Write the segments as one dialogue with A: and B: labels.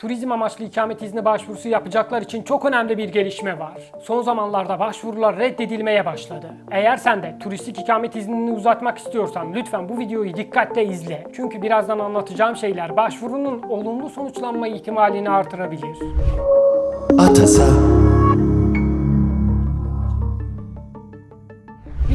A: Turizm amaçlı ikamet izni başvurusu yapacaklar için çok önemli bir gelişme var. Son zamanlarda başvurular reddedilmeye başladı. Eğer sen de turistik ikamet iznini uzatmak istiyorsan lütfen bu videoyu dikkatle izle. Çünkü birazdan anlatacağım şeyler başvurunun olumlu sonuçlanma ihtimalini artırabilir.
B: Atasa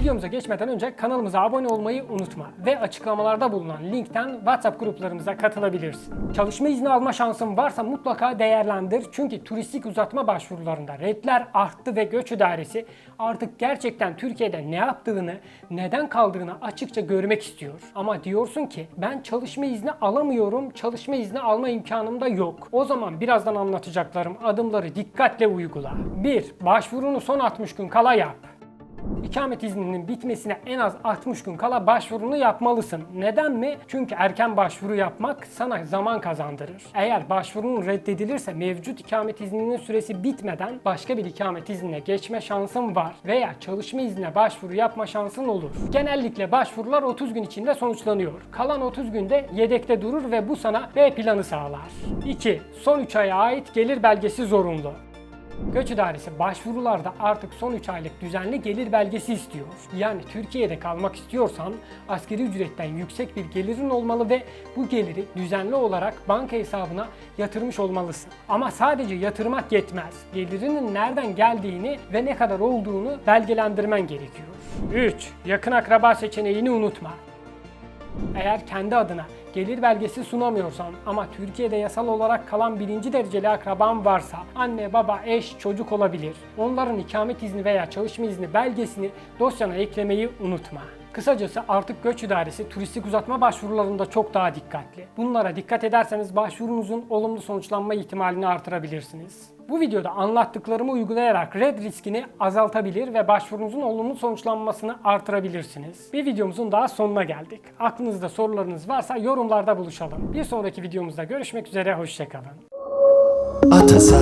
A: Videomuza geçmeden önce kanalımıza abone olmayı unutma ve açıklamalarda bulunan linkten WhatsApp gruplarımıza katılabilirsin. Çalışma izni alma şansın varsa mutlaka değerlendir çünkü turistik uzatma başvurularında redler arttı ve göç idaresi artık gerçekten Türkiye'de ne yaptığını, neden kaldığını açıkça görmek istiyor. Ama diyorsun ki ben çalışma izni alamıyorum, çalışma izni alma imkanım da yok. O zaman birazdan anlatacaklarım adımları dikkatle uygula. 1. Başvurunu son 60 gün kala yap. İkamet izninin bitmesine en az 60 gün kala başvurunu yapmalısın. Neden mi? Çünkü erken başvuru yapmak sana zaman kazandırır. Eğer başvurun reddedilirse mevcut ikamet izninin süresi bitmeden başka bir ikamet iznine geçme şansın var veya çalışma iznine başvuru yapma şansın olur. Genellikle başvurular 30 gün içinde sonuçlanıyor. Kalan 30 günde yedekte durur ve bu sana B planı sağlar. 2. Son 3 aya ait gelir belgesi zorunlu. Göç İdaresi başvurularda artık son 3 aylık düzenli gelir belgesi istiyor. Yani Türkiye'de kalmak istiyorsan askeri ücretten yüksek bir gelirin olmalı ve bu geliri düzenli olarak banka hesabına yatırmış olmalısın. Ama sadece yatırmak yetmez. Gelirinin nereden geldiğini ve ne kadar olduğunu belgelendirmen gerekiyor. 3. Yakın akraba seçeneğini unutma. Eğer kendi adına gelir belgesi sunamıyorsan ama Türkiye'de yasal olarak kalan birinci dereceli akraban varsa anne, baba, eş, çocuk olabilir. Onların ikamet izni veya çalışma izni belgesini dosyana eklemeyi unutma. Kısacası artık göç idaresi turistik uzatma başvurularında çok daha dikkatli. Bunlara dikkat ederseniz başvurunuzun olumlu sonuçlanma ihtimalini artırabilirsiniz. Bu videoda anlattıklarımı uygulayarak red riskini azaltabilir ve başvurunuzun olumlu sonuçlanmasını artırabilirsiniz. Bir videomuzun daha sonuna geldik. Aklınızda sorularınız varsa yorumlarda buluşalım. Bir sonraki videomuzda görüşmek üzere, hoşçakalın.
B: Atasa